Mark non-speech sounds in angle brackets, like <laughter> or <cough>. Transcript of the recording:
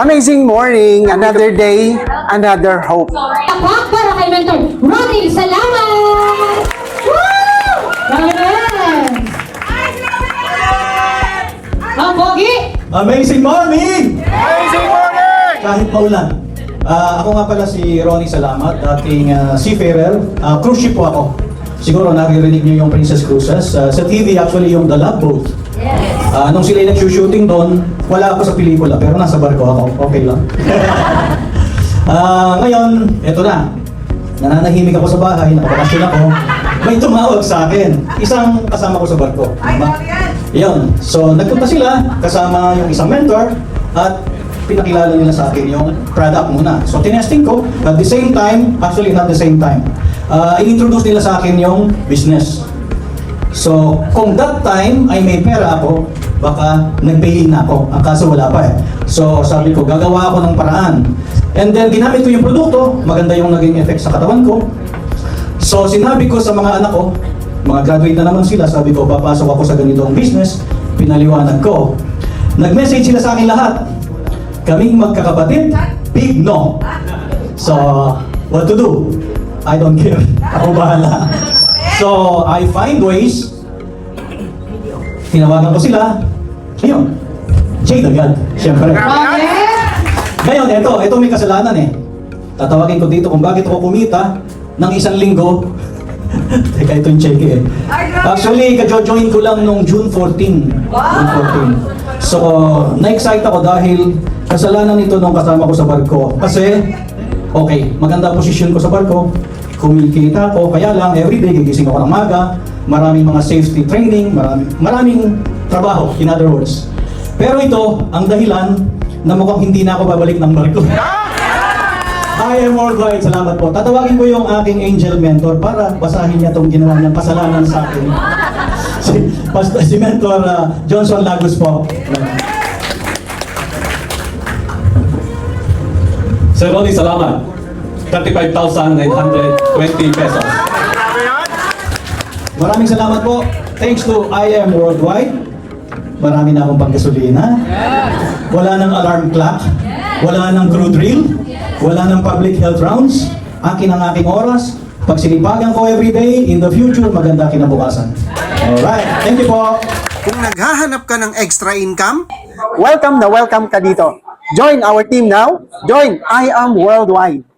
Amazing morning, another day, another hope. Tapak para kay Mentor Ronnie Salamat! Woo! Ang pogi! Amazing morning! Amazing morning! Kahit maulan. Ah, ako nga pala si Ronnie Salamat, dating uh, seafarer. Ah, cruise ship po ako. Siguro naririnig niyo yung Princess Cruises. Ah, sa TV actually yung The Love Boat. Ah, nung sila nag-shooting doon, wala ako sa pelikula pero nasa barko ako. Okay lang. <laughs> Ah, ngayon, eto na. Nananahimik ako sa bahay, nakabakasyon ako. May tumawag sa akin. Isang kasama ko sa barko. Tama? Yun. So, nagpunta sila kasama yung isang mentor at pinakilala nila sa akin yung product muna. So, tinesting ko. At the same time, actually not the same time, uh, in-introduce nila sa akin yung business. So, kung that time ay may pera ako, baka nag-pay in na ako. Ang kaso wala pa eh. So, sabi ko, gagawa ako ng paraan. And then, ginamit ko yung produkto, maganda yung naging effect sa katawan ko. So, sinabi ko sa mga anak ko, mga graduate na naman sila, sabi ko, papasok ako sa ganitong business, pinaliwanag ko. Nag-message sila sa akin lahat. Kaming magkakapatid, big no. So, what to do? I don't care. <laughs> Ako bahala. So, I find ways. Tinawagan ko sila. Ayun. Jade agad. Siyempre. Ngayon, ito, ito may kasalanan eh. Tatawagin ko dito kung bakit ako kumita ng isang linggo. <laughs> Teka, ito yung check eh. Actually, ka-join ko lang nung June 14. June 14. So, na-excite ako dahil kasalanan nito nung kasama ko sa barko. Kasi, okay, maganda posisyon ko sa barko. Kumikita ako, kaya lang, everyday gigising ako ng maga. Maraming mga safety training, maraming, maraming trabaho, in other words. Pero ito, ang dahilan na mukhang hindi na ako babalik ng barko. <laughs> I am worldwide. Salamat po. Tatawagin ko yung aking angel mentor para basahin niya itong ginawa niyang kasalanan sa akin. <laughs> si, Pastor, si Mentor uh, Johnson Lagos po. Sir Ronnie, salamat. 35,920 pesos. Maraming salamat po. Thanks to I am worldwide. Marami na akong panggasolina. Wala nang alarm clock. Wala nang crew drill. Wala nang public health rounds. Akin ang aking oras. Pagsinipagan ko everyday, in the future, maganda kinabukasan. Alright. Thank you po. Kung naghahanap ka ng extra income, welcome na welcome ka dito. Join our team now. Join I Am Worldwide.